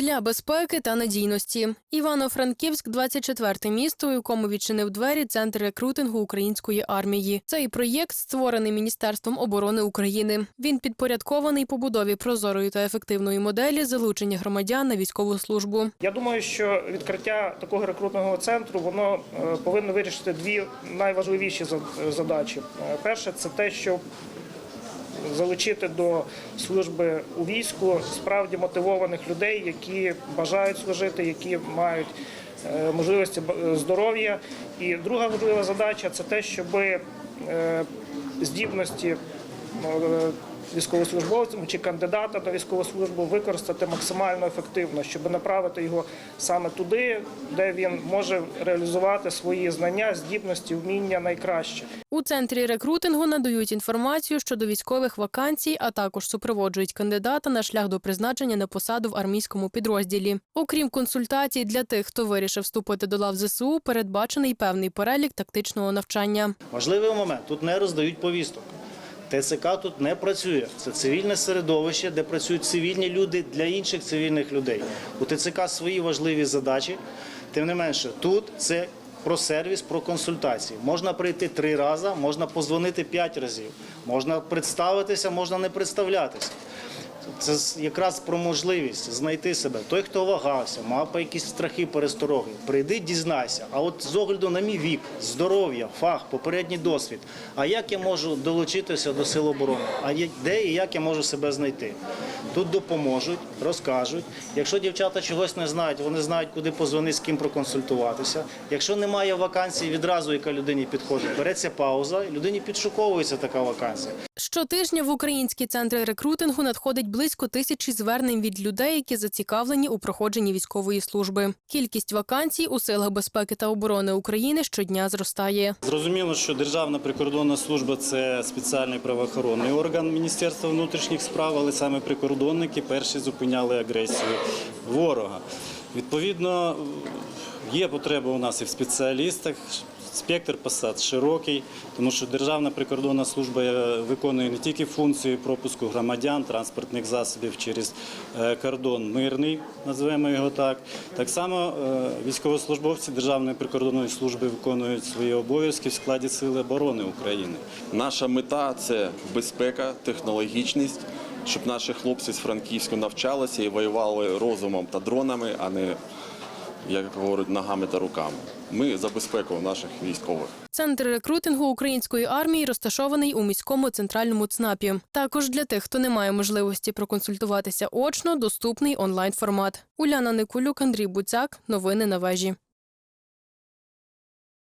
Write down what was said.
Для безпеки та надійності Івано-Франківськ 24 місто, у якому відчинив двері центр рекрутингу української армії. Цей проєкт створений Міністерством оборони України. Він підпорядкований побудові прозорої та ефективної моделі залучення громадян на військову службу. Я думаю, що відкриття такого рекрутного центру воно е, повинно вирішити дві найважливіші задачі. Е, Перше це те, щоб залучити до служби у війську справді мотивованих людей, які бажають служити, які мають е, можливості здоров'я. І друга важлива задача це те, щоб здібності військовослужбовцям чи кандидата на військову службу використати максимально ефективно, щоб направити його саме туди, де він може реалізувати свої знання, здібності, вміння найкраще. У центрі рекрутингу надають інформацію щодо військових вакансій, а також супроводжують кандидата на шлях до призначення на посаду в армійському підрозділі. Окрім консультацій для тих, хто вирішив вступити до лав ЗСУ, передбачений певний перелік тактичного навчання. Важливий момент тут не роздають повісток. ТЦК тут не працює. Це цивільне середовище, де працюють цивільні люди для інших цивільних людей. У ТЦК свої важливі задачі. Тим не менше, тут це про сервіс, про консультації. Можна прийти три рази, можна позвонити п'ять разів, можна представитися, можна не представлятися. Це якраз про можливість знайти себе. Той, хто вагався, мав якісь страхи, перестороги. Прийди, дізнайся. А от з огляду на мій вік, здоров'я, фах, попередній досвід. А як я можу долучитися до сил оборони? А де і як я можу себе знайти? Тут допоможуть, розкажуть. Якщо дівчата чогось не знають, вони знають, куди позвонити, з ким проконсультуватися. Якщо немає вакансії, відразу яка людині підходить, береться пауза, людині підшуковується така вакансія. Щотижня в українські центри рекрутингу надходить близько тисячі звернень від людей, які зацікавлені у проходженні військової служби. Кількість вакансій у силах безпеки та оборони України щодня зростає. Зрозуміло, що Державна прикордонна служба це спеціальний правоохоронний орган Міністерства внутрішніх справ, але саме прикордонники перші зупиняли агресію ворога. Відповідно, є потреба у нас і в спеціалістах. Спектр посад широкий, тому що Державна прикордонна служба е, виконує не тільки функції пропуску громадян, транспортних засобів через е, кордон мирний, називаємо його так. Так само е, військовослужбовці Державної прикордонної служби виконують свої обов'язки в складі Сили оборони України. Наша мета це безпека, технологічність, щоб наші хлопці з Франківську навчалися і воювали розумом та дронами, а не, як говорять, ногами та руками. Ми за безпеку наших військових. Центр рекрутингу української армії розташований у міському центральному ЦНАПі. Також для тих, хто не має можливості проконсультуватися очно, доступний онлайн формат. Уляна Никулюк, Андрій Буцяк. Новини на вежі.